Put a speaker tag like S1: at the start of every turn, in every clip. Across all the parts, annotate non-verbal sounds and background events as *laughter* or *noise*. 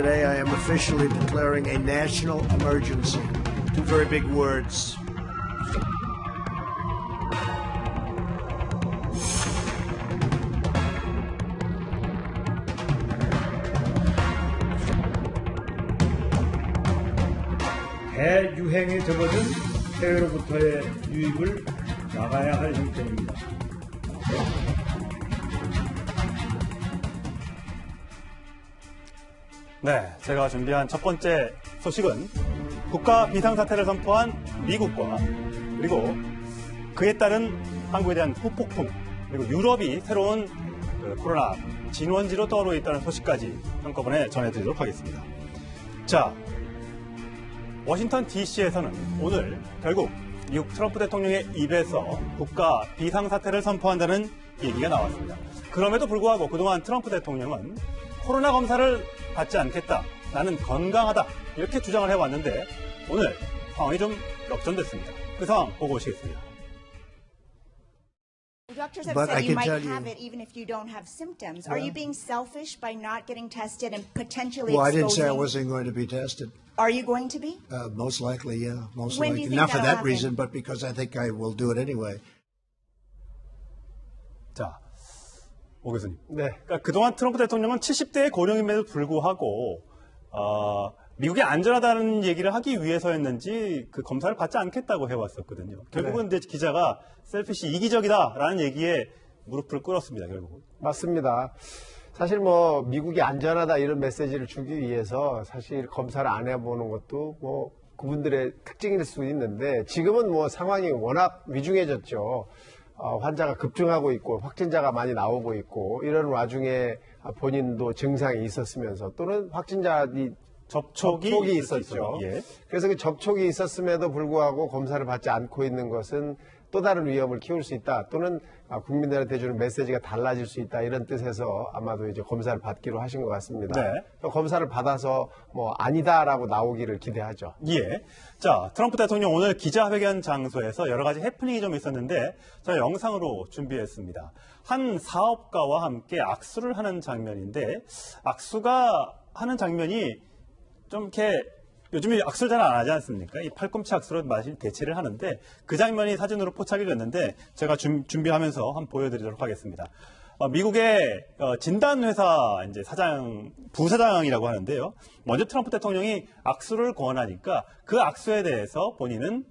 S1: Today, I am officially declaring a national emergency. Two very big words.
S2: 대유행에 접어든 해외로부터의 유입을 막아야 할 형편입니다.
S3: 네, 제가 준비한 첫 번째 소식은 국가 비상사태를 선포한 미국과 그리고 그에 따른 한국에 대한 후폭풍 그리고 유럽이 새로운 그 코로나 진원지로 떠오르고 있다는 소식까지 한꺼번에 전해드리도록 하겠습니다. 자, 워싱턴 DC에서는 오늘 결국 미국 트럼프 대통령의 입에서 국가 비상사태를 선포한다는 얘기가 나왔습니다. 그럼에도 불구하고 그동안 트럼프 대통령은 코로나 검사를 받지 않겠다. 나는 건강하다. 이렇게 주장을 해왔는데 오늘 상황이 좀 역전됐습니다. 그 상황 보고 오시겠습니다.
S4: Doctors have
S1: But
S4: said
S1: I
S4: you might
S1: tell you-
S4: have it even if you don't have symptoms. Are you being selfish by not getting tested and potentially
S1: Well, I didn't say I
S4: exposing?
S1: wasn't going to be tested.
S4: Are you going to be?
S1: Uh, most likely, yeah. Most
S4: When do
S1: likely.
S4: you think
S1: Not for that
S4: happen?
S1: reason, but because I think I will do it anyway.
S3: 자, 오 교수님.
S5: 네.
S3: 그러니까 그동안 트럼프 대통령은 70대의 고령임에도 불구하고 어, 미국이 안전하다는 얘기를 하기 위해서였는지 그 검사를 받지 않겠다고 해왔었거든요. 결국은
S5: 네.
S3: 기자가 셀피시 이기적이다라는 얘기에 무릎을 꿇었습니다. 결국은.
S5: 맞습니다. 사실 뭐 미국이 안전하다 이런 메시지를 주기 위해서 사실 검사를 안 해보는 것도 뭐 그분들의 특징일 수 있는데 지금은 뭐 상황이 워낙 위중해졌죠. 어, 환자가 급증하고 있고 확진자가 많이 나오고 있고 이런 와중에 본인도 증상이 있었으면서 또는 확진자이
S3: 접촉이,
S5: 접촉이 있었죠.
S3: 예.
S5: 그래서 그 접촉이 있었음에도 불구하고 검사를 받지 않고 있는 것은 또 다른 위험을 키울 수 있다. 또는 아, 국민들한테 주는 메시지가 달라질 수 있다. 이런 뜻에서 아마도 이제 검사를 받기로 하신 것 같습니다.
S3: 네.
S5: 또 검사를 받아서 뭐 아니다라고 나오기를 기대하죠.
S3: 예. 자, 트럼프 대통령 오늘 기자회견 장소에서 여러 가지 해프닝이 좀 있었는데 저희 영상으로 준비했습니다. 한 사업가와 함께 악수를 하는 장면인데 악수가 하는 장면이 좀 이렇게 요즘에 악수를 잘 안 하지 않습니까? 이 팔꿈치 악수로 많이 대체를 하는데 그 장면이 사진으로 포착이 됐는데 제가 준, 준비하면서 한번 보여드리도록 하겠습니다. 어, 미국의 어, 진단회사 이제 사장, 부사장이라고 하는데요. 먼저 트럼프 대통령이 악수를 권하니까 그 악수에 대해서 본인은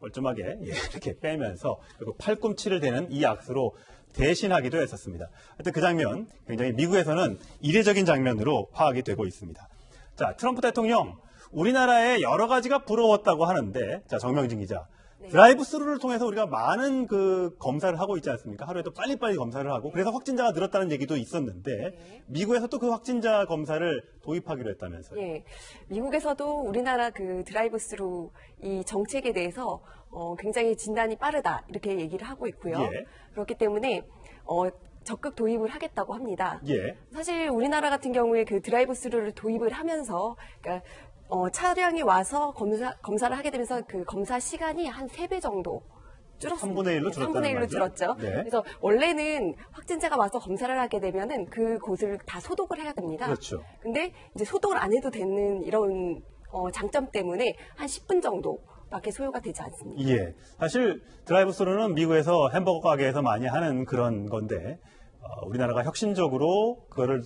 S3: 멀쩡하게 예, *laughs* 이렇게 빼면서 그리고 팔꿈치를 대는 이 악수로 대신하기도 했었습니다. 하여튼 그 장면 굉장히 미국에서는 이례적인 장면으로 파악이 되고 있습니다. 자, 트럼프 대통령 우리나라에 여러 가지가 부러웠다고 하는데 자, 정명진 기자. 드라이브 스루를 통해서 우리가 많은 그 검사를 하고 있지 않습니까? 하루에도 빨리빨리 검사를 하고 그래서 확진자가 늘었다는 얘기도 있었는데 미국에서 또 그 확진자 검사를 도입하기로 했다면서요.
S6: 예, 미국에서도 우리나라 그 드라이브 스루 이 정책에 대해서 어, 굉장히 진단이 빠르다 이렇게 얘기를 하고 있고요.
S3: 예.
S6: 그렇기 때문에 어, 적극 도입을 하겠다고 합니다.
S3: 예.
S6: 사실 우리나라 같은 경우에 그 드라이브 스루를 도입을 하면서 그러니까 어, 차량이 와서 검사 검사를 하게 되면서 그 검사 시간이 한 세 배 정도 줄었습니다.
S3: 3분의 1로
S6: 네,
S3: 줄었다는
S6: 3분의 1로
S3: 말이죠?
S6: 줄었죠.
S3: 네.
S6: 그래서 원래는 확진자가 와서 검사를 하게 되면은 그 곳을 다 소독을 해야 됩니다.
S3: 그렇죠.
S6: 근데 이제 소독을 안 해도 되는 이런 어, 장점 때문에 한 10분 정도 밖에 소요가 되지 않습니다.
S3: 예. 사실 드라이브 스루는 미국에서 햄버거 가게에서 많이 하는 그런 건데 어, 우리나라가 혁신적으로 그거를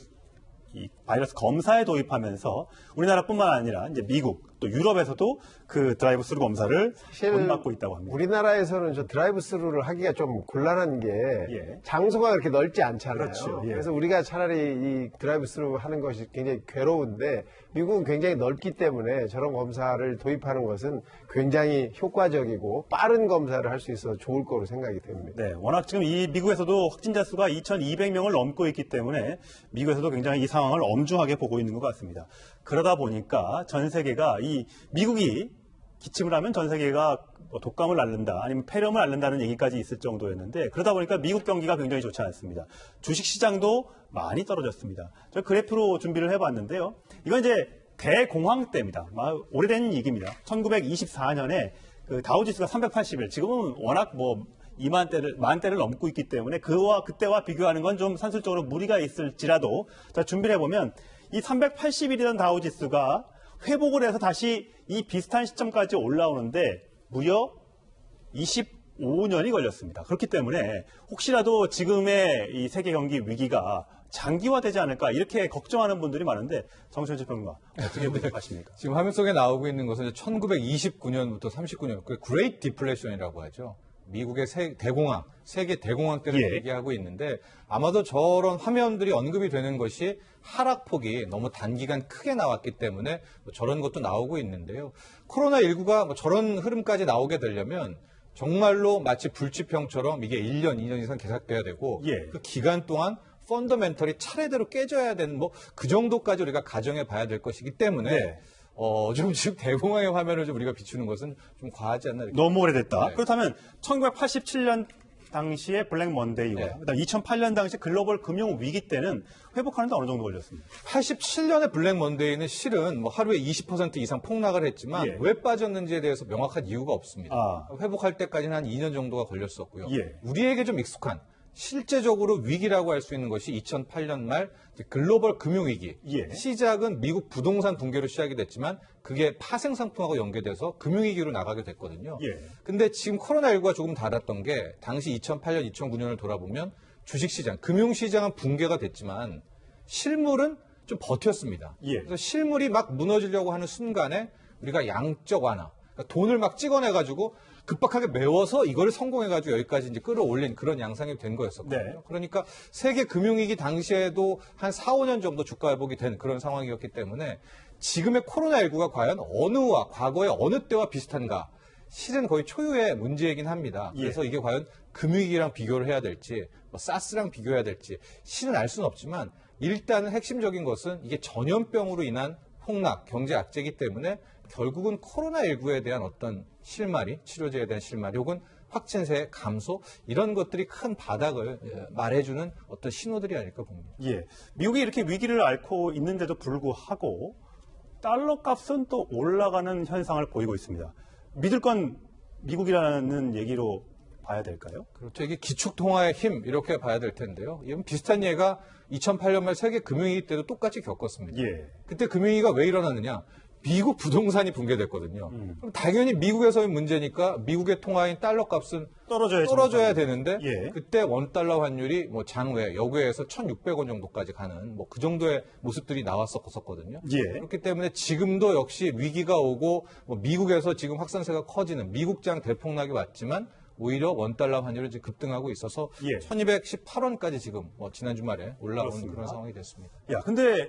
S3: 이 바이러스 검사에 도입하면서 우리나라뿐만 아니라 이제 미국 또 유럽에서도 그 드라이브 스루 검사를
S5: 사실
S3: 본받고 있다고 합니다.
S5: 우리나라에서는 저 드라이브 스루를 하기가 좀 곤란한 게
S3: 예.
S5: 장소가 그렇게 넓지 않잖아요.
S3: 그렇죠. 예.
S5: 그래서 우리가 차라리 이 드라이브 스루 하는 것이 굉장히 괴로운데 미국은 굉장히 넓기 때문에 저런 검사를 도입하는 것은 굉장히 효과적이고 빠른 검사를 할 수 있어서 좋을 거로 생각이 됩니다.
S3: 네, 워낙 지금 이 미국에서도 확진자 수가 2,200명을 넘고 있기 때문에 미국에서도 굉장히 이 상황을 엄중하게 보고 있는 것 같습니다. 그러다 보니까 전 세계가 이 미국이 기침을 하면 전 세계가 뭐 독감을 앓는다 아니면 폐렴을 앓는다는 얘기까지 있을 정도였는데 그러다 보니까 미국 경기가 굉장히 좋지 않습니다. 주식 시장도 많이 떨어졌습니다. 저 그래프로 준비를 해봤는데요. 이건 이제 대공황 때입니다. 막 오래된 얘기입니다. 1924년에 그 다우지수가 381, 지금은 워낙 뭐 2만 대를 만 대를 넘고 있기 때문에 그와 그때와 비교하는 건 좀 산술적으로 무리가 있을지라도 자 준비를 해보면 이 381이던 다우 지수가 회복을 해서 다시 이 비슷한 시점까지 올라오는데 무려 25년이 걸렸습니다. 그렇기 때문에 혹시라도 지금의 이 세계 경기 위기가 장기화되지 않을까 이렇게 걱정하는 분들이 많은데 정철재 평론가 어떻게 분석하십니까?
S7: 지금 화면 속에 나오고 있는 것은 1929년부터 39년, 그 Great Depression이라고 하죠. 미국의 세- 대공황, 세계 대공황 때를
S3: 예.
S7: 얘기하고 있는데 아마도 저런 화면들이 언급이 되는 것이 하락폭이 너무 단기간 크게 나왔기 때문에 뭐 저런 것도 나오고 있는데요. 코로나19가 뭐 저런 흐름까지 나오게 되려면 정말로 마치 불치병처럼 이게 1년, 2년 이상 계속돼야 되고
S3: 예.
S7: 그 기간 동안 펀더멘털이 차례대로 깨져야 되는 뭐 그 정도까지 우리가 가정해 봐야 될 것이기 때문에
S3: 네.
S7: 어, 좀 지금 대공황의 화면을 좀 우리가 비추는 것은 좀 과하지 않나
S3: 너무 오래됐다.
S7: 네.
S3: 그렇다면 1987년 당시에 블랙 먼데이와
S7: 네.
S3: 그다음 2008년 당시 글로벌 금융 위기 때는 회복하는데 어느 정도 걸렸습니다.
S7: 87년의 블랙 먼데이는 실은 뭐 하루에 20% 이상 폭락을 했지만
S3: 예.
S7: 왜 빠졌는지에 대해서 명확한 이유가 없습니다.
S3: 아.
S7: 회복할 때까지는 한 2년 정도가 걸렸었고요.
S3: 예.
S7: 우리에게 좀 익숙한 실제적으로 위기라고 할 수 있는 것이 2008년 말 글로벌 금융위기.
S3: 예.
S7: 시작은 미국 부동산 붕괴로 시작이 됐지만 그게 파생 상품하고 연계돼서 금융위기로 나가게 됐거든요.
S3: 예.
S7: 근데 지금 코로나19가 조금 달랐던 게 당시 2008년, 2009년을 돌아보면 주식시장, 금융시장은 붕괴가 됐지만 실물은 좀 버텼습니다.
S3: 예.
S7: 그래서 실물이 막 무너지려고 하는 순간에 우리가 양적 완화, 그러니까 돈을 막 찍어내가지고 급박하게 메워서 이거를 성공해가지고 여기까지 이제 끌어올린 그런 양상이 된 거였었거든요.
S3: 네.
S7: 그러니까 세계 금융위기 당시에도 한 4, 5년 정도 주가 회복이 된 그런 상황이었기 때문에 지금의 코로나19가 과연 어느와 과거의 어느 때와 비슷한가? 실은 거의 초유의 문제이긴 합니다.
S3: 예.
S7: 그래서 이게 과연 금융위기랑 비교를 해야 될지, 뭐 사스랑 비교해야 될지 실은 알 수는 없지만 일단은 핵심적인 것은 이게 전염병으로 인한 폭락, 경제 악재이기 때문에 결국은 코로나19에 대한 어떤 실마리, 치료제에 대한 실마리 혹은 확진세 감소 이런 것들이 큰 바닥을 예, 말해주는 어떤 신호들이 아닐까 봅니다.
S3: 예. 미국이 이렇게 위기를 앓고 있는데도 불구하고 달러 값은 또 올라가는 현상을 보이고 있습니다. 믿을 건 미국이라는 얘기로 봐야 될까요?
S7: 그렇죠. 이게 기축통화의 힘 이렇게 봐야 될 텐데요. 이건 비슷한 예가 2008년 말 세계 금융위기 때도 똑같이 겪었습니다.
S3: 예.
S7: 그때 금융위기가 왜 일어났느냐? 미국 부동산이 붕괴됐거든요.
S3: 음.
S7: 그럼 당연히 미국에서의 문제니까 미국의 통화인 달러 값은
S3: 떨어져야죠.
S7: 떨어져야 되는데
S3: 예.
S7: 그때 원 달러 환율이 뭐 장외 여외에서 1,600원 정도까지 가는 뭐 그 정도의 모습들이 나왔었거든요.
S3: 예.
S7: 그렇기 때문에 지금도 역시 위기가 오고 뭐 미국에서 지금 확산세가 커지는 미국장 대폭락이 왔지만 오히려 원 달러 환율이 지금 급등하고 있어서
S3: 예.
S7: 1,218원까지 지금 뭐 지난 주말에 올라온
S3: 그렇습니다.
S7: 그런 상황이 됐습니다.
S3: 야, 근데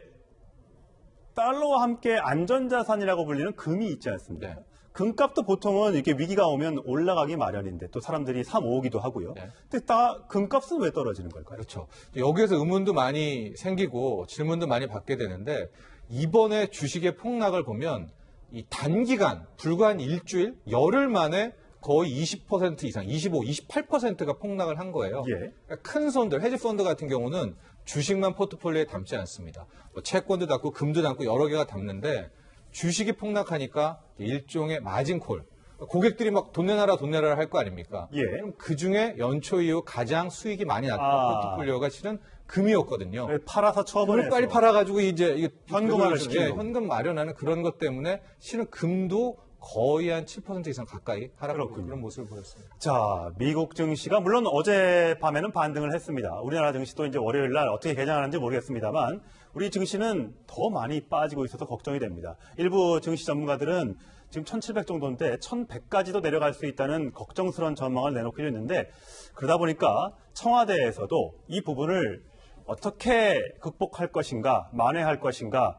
S3: 달러와 함께 안전자산이라고 불리는 금이 있지 않습니까?
S7: 네.
S3: 금값도 보통은 이렇게 위기가 오면 올라가기 마련인데 또 사람들이 사 모으기도 하고요.
S7: 네.
S3: 근데 다 금값은 왜 떨어지는 걸까요?
S7: 그렇죠. 여기에서 의문도 많이 생기고 질문도 많이 받게 되는데 이번에 주식의 폭락을 보면 이 단기간 불과 한 일주일 열흘 만에 거의 20% 이상, 25, 28%가 폭락을 한 거예요.
S3: 예.
S7: 그러니까 큰 손들, 헤지 펀드 같은 경우는 주식만 포트폴리오에 담지 않습니다. 뭐 채권도 담고 금도 담고 여러 개가 담는데 주식이 폭락하니까 일종의 마진콜. 고객들이 막 돈 내놔라 돈 내놔라 할 거 아닙니까?
S3: 예.
S7: 그럼 그 중에 연초 이후 가장 수익이 많이 났던
S3: 아.
S7: 포트폴리오가 실은 금이었거든요.
S3: 팔아서 처분해서
S7: 금을 빨리 팔아가지고 이제
S3: 현금화를
S7: 예,
S3: 시키는
S7: 현금 마련하는 그런 것 때문에 실은 금도 거의 한 7% 이상 가까이 하락하고. 그런 모습을 보였습니다.
S3: 자, 미국 증시가 물론 어제 밤에는 반등을 했습니다. 우리나라 증시도 이제 월요일 날 어떻게 개장하는지 모르겠습니다만 우리 증시는 더 많이 빠지고 있어서 걱정이 됩니다. 일부 증시 전문가들은 지금 1700 정도인데 1100까지도 내려갈 수 있다는 걱정스러운 전망을 내놓기로 했는데 그러다 보니까 청와대에서도 이 부분을 어떻게 극복할 것인가, 만회할 것인가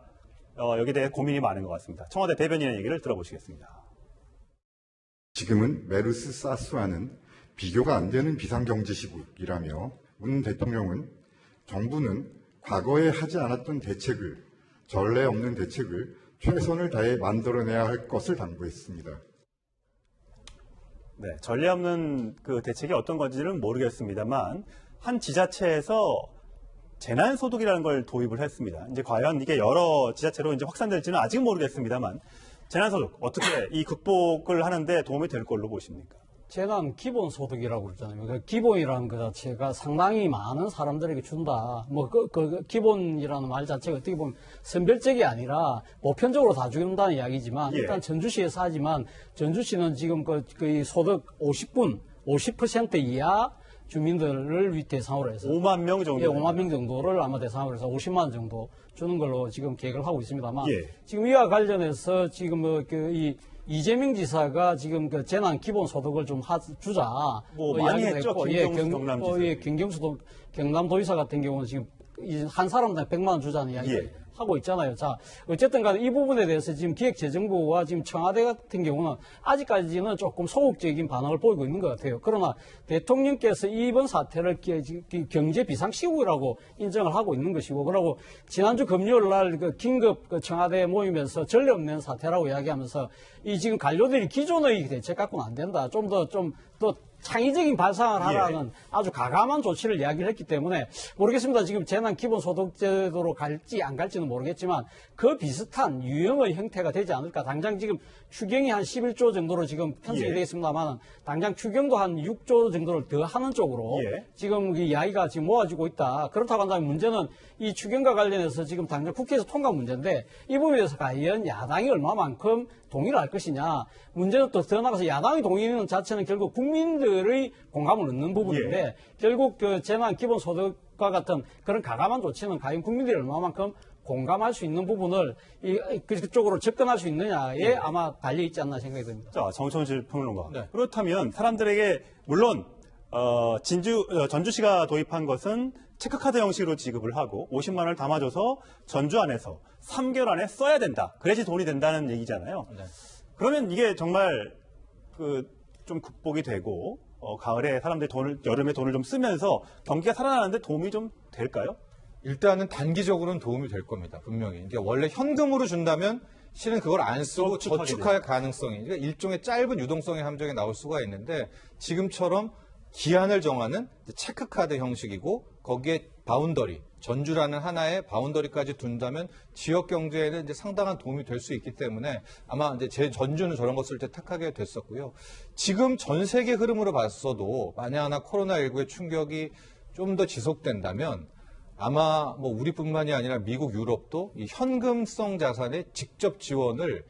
S3: 어, 여기에 대해 고민이 많은 것 같습니다. 청와대 대변인의 얘기를 들어보시겠습니다.
S8: 지금은 메르스 사스와는 비교가 안 되는 비상경제 시국이라며 문 대통령은 정부는 과거에 하지 않았던 대책을 전례 없는 대책을 최선을 다해 만들어내야 할 것을 당부했습니다.
S3: 네, 전례 없는 그 대책이 어떤 건지는 모르겠습니다만 한 지자체에서 재난 소득이라는 걸 도입을 했습니다. 이제 과연 이게 여러 지자체로 이제 확산될지는 아직 모르겠습니다만 재난 소득 어떻게 이 극복을 하는데 도움이 될 걸로 보십니까?
S9: 재난 기본 소득이라고 그러잖아요. 그 기본이라는 것 자체가 상당히 많은 사람들에게 준다. 뭐, 그, 그, 그 기본이라는 말 자체가 어떻게 보면 선별적이 아니라 보편적으로 다 준다는 이야기지만
S3: 예.
S9: 일단 전주시에서 하지만 전주시는 지금 그, 그 소득 50분, 50% 이하 주민들을 위 대상으로 해서
S3: 5만 명 정도.
S9: 예, 5만 명 정도를 아마 대상으로 해서 50만 원 정도 주는 걸로 지금 계획을 하고 있습니다만
S3: 예.
S9: 지금 이와 관련해서 지금 뭐그이 이재명 지사가 지금 그 재난 기본 소득을 좀 하, 주자
S3: 뭐
S9: 어,
S3: 많이 했죠.
S9: 했고,
S3: 김경수
S9: 경-
S3: 경남지사.
S9: 어, 예, 김경수도 경남도지사 같은 경우는 지금 이한 사람당 100만 원 주자는 이야기
S3: 예.
S9: 하고 있잖아요. 자, 어쨌든 간에 이 부분에 대해서 지금 기획재정부와 지금 청와대 같은 경우는 아직까지는 조금 소극적인 반응을 보이고 있는 것 같아요. 그러나 대통령께서 이번 사태를 경제 비상시국이라고 인정을 하고 있는 것이고, 그리고 지난주 금요일 날 그 긴급 그 청와대 모임에서 전례 없는 사태라고 이야기하면서 이 지금 관료들이 기존의 대책 갖고는 안 된다. 좀 더, 좀더 창의적인 발상을 하라는 아주 가감한 조치를 이야기를 했기 때문에 모르겠습니다. 지금 재난 기본소득제도로 갈지 안 갈지는 모르겠지만 그 비슷한 유형의 형태가 되지 않을까. 당장 지금 추경이 한 11조 정도로 지금 편성이
S3: 예.
S9: 되어 있습니다만 당장 추경도 한 6조 정도를 더 하는 쪽으로
S3: 예.
S9: 지금 그 이야기가 지금 모아지고 있다. 그렇다고 한다면 문제는 이 추경과 관련해서 지금 당장 국회에서 통과 문제인데 이 부분에 대해서 과연 야당이 얼마만큼 동의를 할 것이냐. 문제는 또 더 나가서 야당이 동의는 자체는 결국 국민들의 공감을 얻는 부분인데
S3: 예.
S9: 결국 그 재난 기본소득과 같은 그런 가감한 조치는 과연 국민들이 얼마만큼 공감할 수 있는 부분을 이, 그쪽으로 접근할 수 있느냐에
S3: 예.
S9: 아마 달려 있지 않나 생각이 듭니다.
S3: 자, 정천실 평론가.
S7: 네.
S3: 그렇다면 사람들에게 물론 어, 진주 어, 전주시가 도입한 것은 체크카드 형식으로 지급을 하고 50만 원을 담아줘서 전주 안에서 3개월 안에 써야 된다. 그래야지 돈이 된다는 얘기잖아요.
S7: 네.
S3: 그러면 이게 정말 그 좀 극복이 되고 어, 가을에 사람들이 돈을 여름에 돈을 좀 쓰면서 경기가 살아나는데 도움이 좀 될까요?
S7: 일단은 단기적으로는 도움이 될 겁니다. 분명히. 그러니까 원래 현금으로 준다면 실은 그걸 안 쓰고
S3: 저축하게
S7: 저축할 가능성이 그러니까 일종의 짧은 유동성의 함정에 나올 수가 있는데 지금처럼 기한을 정하는 체크카드 형식이고 거기에 바운더리 전주라는 하나의 바운더리까지 둔다면 지역 경제에는 이제 상당한 도움이 될 수 있기 때문에 아마 이제 제 전주는 저런 것을 때 택하게 됐었고요. 지금 전 세계 흐름으로 봤어도 만약 하나 코로나19의 충격이 좀 더 지속된다면 아마 뭐 우리뿐만이 아니라 미국, 유럽도 이 현금성 자산의 직접 지원을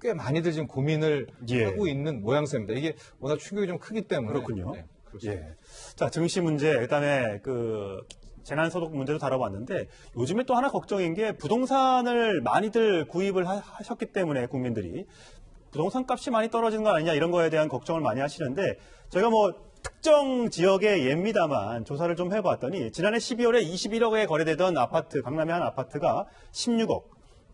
S7: 꽤 많이들 지금 고민을
S3: 예.
S7: 하고 있는 모양새입니다. 이게 워낙 충격이 좀 크기 때문에
S3: 그렇군요.
S7: 네, 그렇습니다.
S3: 예. 자, 증시 문제, 그다음에 그 재난 소득 문제도 다뤄봤는데 요즘에 또 하나 걱정인 게 부동산을 많이들 구입을 하- 하셨기 때문에 국민들이 부동산 값이 많이 떨어지는 거 아니냐 이런 거에 대한 걱정을 많이 하시는데 저희가 뭐 특정 지역의 예입니다만 조사를 좀 해봤더니 지난해 12월에 21억에 거래되던 아파트 강남의 한 아파트가 16억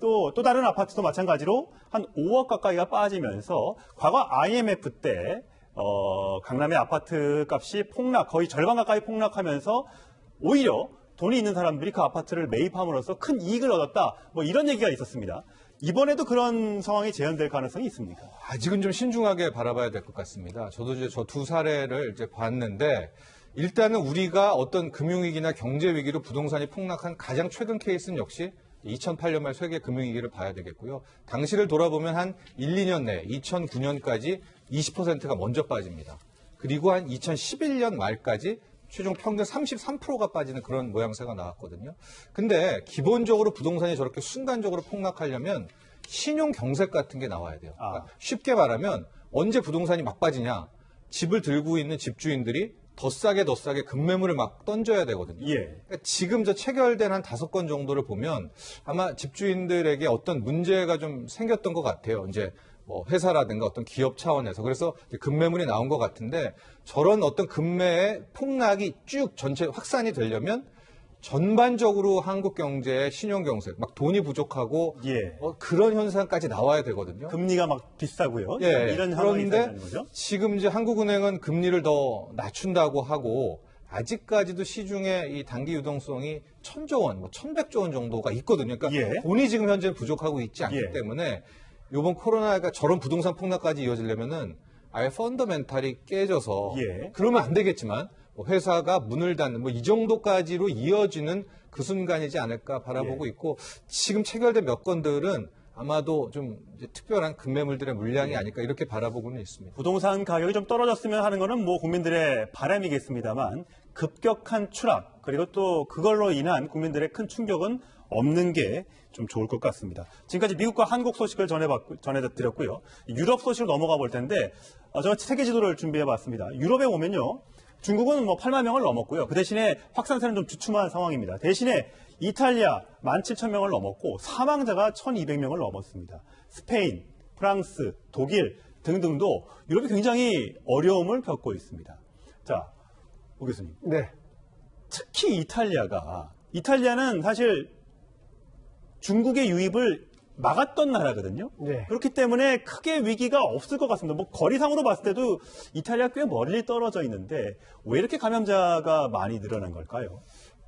S3: 또, 또 다른 아파트도 마찬가지로 한 5억 가까이가 빠지면서 과거 IMF 때, 어, 강남의 아파트 값이 폭락, 거의 절반 가까이 폭락하면서 오히려 돈이 있는 사람들이 그 아파트를 매입함으로써 큰 이익을 얻었다. 뭐 이런 얘기가 있었습니다. 이번에도 그런 상황이 재현될 가능성이 있습니까?
S7: 아직은 좀 신중하게 바라봐야 될 것 같습니다. 저도 이제 저 두 사례를 이제 봤는데 일단은 우리가 어떤 금융위기나 경제위기로 부동산이 폭락한 가장 최근 케이스는 역시 2008년 말 세계 금융위기를 봐야 되겠고요. 당시를 돌아보면 한 1, 2년 내 2009년까지 20%가 먼저 빠집니다. 그리고 한 2011년 말까지 최종 평균 33%가 빠지는 그런 모양새가 나왔거든요. 근데 기본적으로 부동산이 저렇게 순간적으로 폭락하려면 신용 경색 같은 게 나와야 돼요. 그러니까 쉽게 말하면 언제 부동산이 막 빠지냐? 집을 들고 있는 집주인들이 더 싸게 더 싸게 급매물을 막 던져야 되거든요.
S3: 예.
S7: 그러니까 지금 저 체결된 한 다섯 건 정도를 보면 아마 집주인들에게 어떤 문제가 좀 생겼던 것 같아요. 이제 뭐 회사라든가 어떤 기업 차원에서 그래서 급매물이 나온 것 같은데 저런 어떤 급매의 폭락이 쭉 전체 확산이 되려면 전반적으로 한국 경제의 신용 경색, 막 돈이 부족하고
S3: 예.
S7: 어, 그런 현상까지 나와야 되거든요.
S3: 금리가 막 비싸고요.
S7: 예,
S3: 이런
S7: 그런데. 지금 이제 한국은행은 금리를 더 낮춘다고 하고 아직까지도 시중에 이 단기 유동성이 천조 원, 뭐 천백조 원 정도가 있거든요. 그러니까
S3: 예.
S7: 돈이 지금 현재 부족하고 있지 않기
S3: 예.
S7: 때문에 이번 코로나가 저런 부동산 폭락까지 이어지려면은 아예 펀더멘탈이 깨져서
S3: 예.
S7: 그러면 안 되겠지만 뭐 회사가 문을 닫는 뭐 이 정도까지로 이어지는 그 순간이지 않을까 바라보고
S3: 예.
S7: 있고 지금 체결된 몇 건들은 아마도 좀 특별한 급매물들의 물량이 아닐까 이렇게 바라보고는 있습니다.
S3: 부동산 가격이 좀 떨어졌으면 하는 거는 뭐 국민들의 바람이겠습니다만 급격한 추락 그리고 또 그걸로 인한 국민들의 큰 충격은 없는 게 좀 좋을 것 같습니다. 지금까지 미국과 한국 소식을 전해봤, 전해드렸고요. 유럽 소식을 넘어가 볼 텐데 어, 저는 세계 지도를 준비해봤습니다. 유럽에 오면요. 중국은 뭐 8만 명을 넘었고요. 그 대신에 확산세는 좀 주춤한 상황입니다. 대신에 이탈리아 17,000명을 넘었고 사망자가 1,200명을 넘었습니다. 스페인, 프랑스, 독일 등등도 유럽이 굉장히 어려움을 겪고 있습니다. 자, 오 교수님.
S5: 네.
S3: 특히 이탈리아가 이탈리아는 사실 중국의 유입을 막았던 나라거든요.
S5: 네.
S3: 그렇기 때문에 크게 위기가 없을 것 같습니다. 뭐 거리상으로 봤을 때도 이탈리아 꽤 멀리 떨어져 있는데 왜 이렇게 감염자가 많이 늘어난 걸까요?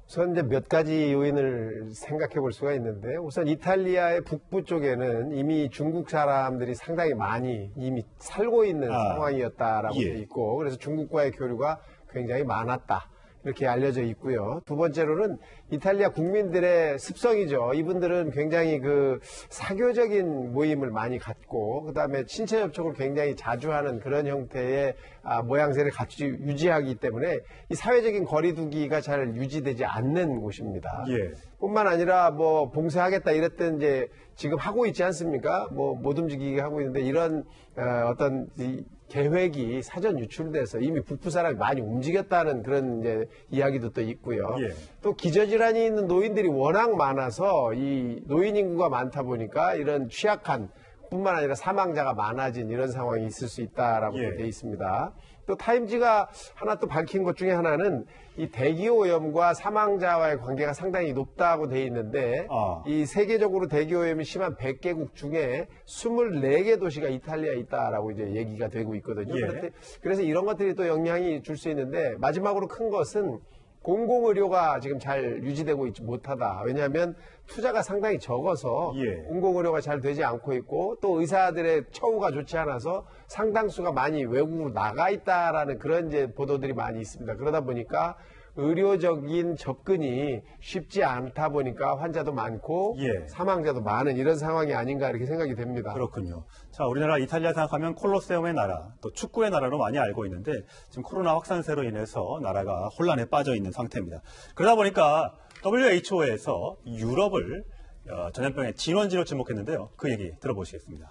S5: 우선 이제 몇 가지 요인을 생각해 볼 수가 있는데 우선 이탈리아의 북부 쪽에는 이미 중국 사람들이 상당히 많이 이미 살고 있는
S3: 아,
S5: 상황이었다라고
S3: 예.
S5: 돼 있고 그래서 중국과의 교류가 굉장히 많았다. 이렇게 알려져 있고요. 두 번째로는 이탈리아 국민들의 습성이죠. 이분들은 굉장히 그 사교적인 모임을 많이 갖고 그다음에 신체 접촉을 굉장히 자주 하는 그런 형태의 아, 모양새를 같이 유지하기 때문에 이 사회적인 거리두기가 잘 유지되지 않는 곳입니다.
S3: 예.
S5: 뿐만 아니라 뭐 봉쇄하겠다 이랬던 이제 지금 하고 있지 않습니까? 뭐 못 움직이게 하고 있는데 이런 어, 어떤 이 계획이 사전 유출돼서 이미 북부 사람이 많이 움직였다는 그런 이제 이야기도 또 있고요.
S3: 예.
S5: 또 기저질환이 있는 노인들이 워낙 많아서 이 노인 인구가 많다 보니까 이런 취약한 뿐만 아니라 사망자가 많아진 이런 상황이 있을 수 있다라고
S3: 예.
S5: 돼 있습니다. 또 타임지가 하나 또 밝힌 것 중에 하나는 이 대기 오염과 사망자와의 관계가 상당히 높다고 돼 있는데
S3: 아.
S5: 이 세계적으로 대기 오염이 심한 100개국 중에 24개 도시가 이탈리아에 있다라고 이제 얘기가 되고 있거든요.
S3: 예.
S5: 그래서 이런 것들이 또 영향이 줄 수 있는데 마지막으로 큰 것은 공공의료가 지금 잘 유지되고 있지 못하다. 왜냐하면 투자가 상당히 적어서
S3: 예.
S5: 공공의료가 잘 되지 않고 있고 또 의사들의 처우가 좋지 않아서 상당수가 많이 외국으로 나가 있다라는 그런 이제 보도들이 많이 있습니다. 그러다 보니까 의료적인 접근이 쉽지 않다 보니까 환자도 많고
S3: 예.
S5: 사망자도 많은 이런 상황이 아닌가 이렇게 생각이 됩니다.
S3: 그렇군요. 자, 우리나라 이탈리아 생각하면 콜로세움의 나라, 또 축구의 나라로 많이 알고 있는데 지금 코로나 확산세로 인해서 나라가 혼란에 빠져 있는 상태입니다. 그러다 보니까 WHO에서 유럽을 어, 전염병의 진원지로 지목했는데요. 그 얘기 들어보시겠습니다.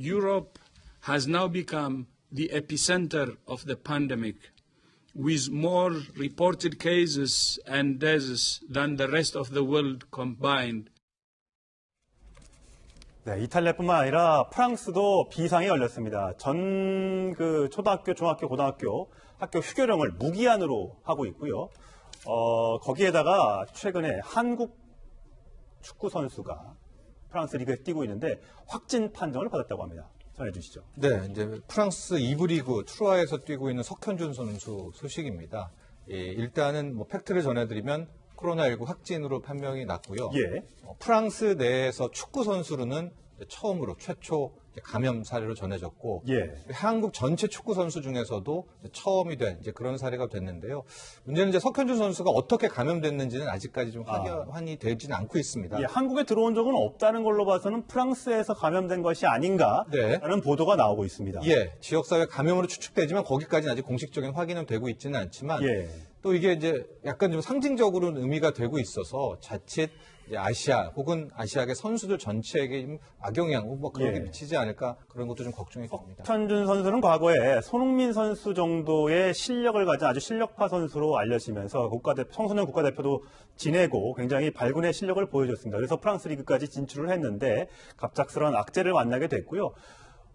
S10: Europe has now become the epicenter of the pandemic, with more reported cases and deaths than the rest of the world combined.
S3: 네, 이탈리아뿐만 아니라 프랑스도 비상이 걸렸습니다. 전 그 초등학교, 중학교, 고등학교 학교 휴교령을 무기한으로 하고 있고요. 어, 거기에다가 최근에 한국 축구 선수가 프랑스 리그에 뛰고 있는데 확진 판정을 받았다고 합니다. 전해주시죠.
S7: 네, 이제 프랑스 2부 리그 트루아에서 뛰고 있는 석현준 선수 소식입니다. 예, 일단은 뭐 팩트를 전해드리면 코로나19 확진으로 판명이 났고요.
S3: 예.
S7: 어, 프랑스 내에서 축구 선수로는 처음으로 최초 감염 사례로 전해졌고
S3: 예.
S7: 한국 전체 축구 선수 중에서도 처음이 된 이제 그런 사례가 됐는데요. 문제는 이제 석현준 선수가 어떻게 감염됐는지는 아직까지 좀 확인이 되지는 않고 있습니다.
S3: 예, 한국에 들어온 적은 없다는 걸로 봐서는 프랑스에서 감염된 것이 아닌가라는
S7: 네.
S3: 보도가 나오고 있습니다.
S7: 예, 지역사회 감염으로 추측되지만 거기까지는 아직 공식적인 확인은 되고 있지는 않지만
S3: 예.
S7: 또 이게 이제 약간 좀 상징적으로는 의미가 되고 있어서 자칫 아시아 혹은 아시아계 선수들 전체에게 좀 악영향 뭐 그런 게
S3: 예.
S7: 미치지 않 을까 그런 것도 좀 걱정이 됩니다.
S3: 현준 선수는 과거에 손흥민 선수 정도의 실력을 가진 아주 실력파 선수로 알려지면서 국가대 청소년 국가대표도 지내고 굉장히 발군의 실력을 보여줬습니다. 그래서 프랑스 리그까지 진출을 했는데 갑작스러운 악재를 만나게 됐고요.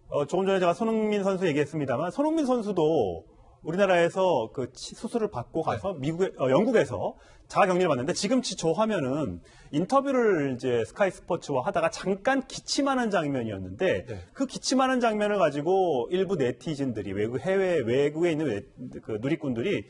S3: 어, 조금 전에 제가 손흥민 선수 얘기했습니다만 손흥민 선수도 우리나라에서 그 치- 수술을 받고 가서 미국에 어, 영국에서 자가 격리를 받는데 지금 지- 저 화면은 인터뷰를 이제 스카이 스포츠와 하다가 잠깐 기침하는 장면이었는데
S7: 네.
S3: 그 기침하는 장면을 가지고 일부 네티즌들이 외국 해외 외국에 있는 네- 그 누리꾼들이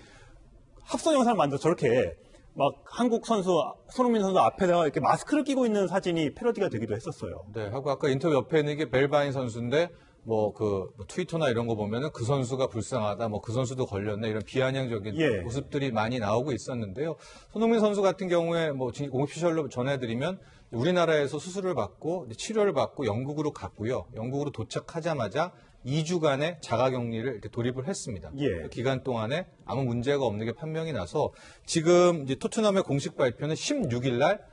S3: 합성 영상을 만들어 저렇게 막 한국 선수 손흥민 선수 앞에다가 이렇게 마스크를 끼고 있는 사진이 패러디가 되기도 했었어요.
S7: 네, 하고 아까 인터뷰 옆에 있는 게 벨바인 선수인데 뭐 그 트위터나 이런 거 보면은 그 선수가 불쌍하다, 뭐 그 선수도 걸렸네 이런 비아냥적인
S3: 예.
S7: 모습들이 많이 나오고 있었는데요. 손흥민 선수 같은 경우에 뭐 지금 오피셜로 전해드리면 우리나라에서 수술을 받고 치료를 받고 영국으로 갔고요. 영국으로 도착하자마자 2주간의 자가격리를 이렇게 돌입을 했습니다.
S3: 예.
S7: 그 기간 동안에 아무 문제가 없는 게 판명이 나서 지금 이제 토트넘의 공식 발표는 16일 날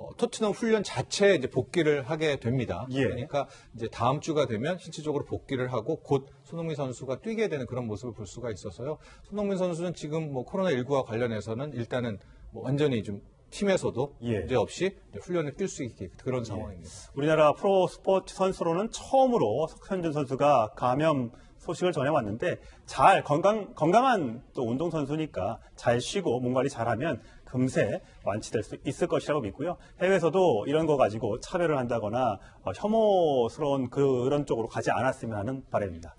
S7: 어, 토트넘 훈련 자체에 이제 복귀를 하게 됩니다.
S3: 예.
S7: 그러니까 이제 다음 주가 되면 실질적으로 복귀를 하고 곧 손흥민 선수가 뛰게 되는 그런 모습을 볼 수가 있어서요. 손흥민 선수는 지금 뭐 코로나19와 관련해서는 일단은 뭐 완전히 좀 팀에서도
S3: 예.
S7: 문제 없이 훈련을 뛸 수 있게 그런 상황입니다.
S3: 우리나라 프로 스포츠 선수로는 처음으로 석현준 선수가 감염 소식을 전해왔는데 잘 건강 건강한 또 운동 선수니까 잘 쉬고 몸 관리 잘하면 금세 완치될 수 있을 것이라고 믿고요. 해외에서도 이런 거 가지고 차별을 한다거나 어, 혐오스러운 그런 쪽으로 가지 않았으면 하는 바람입니다.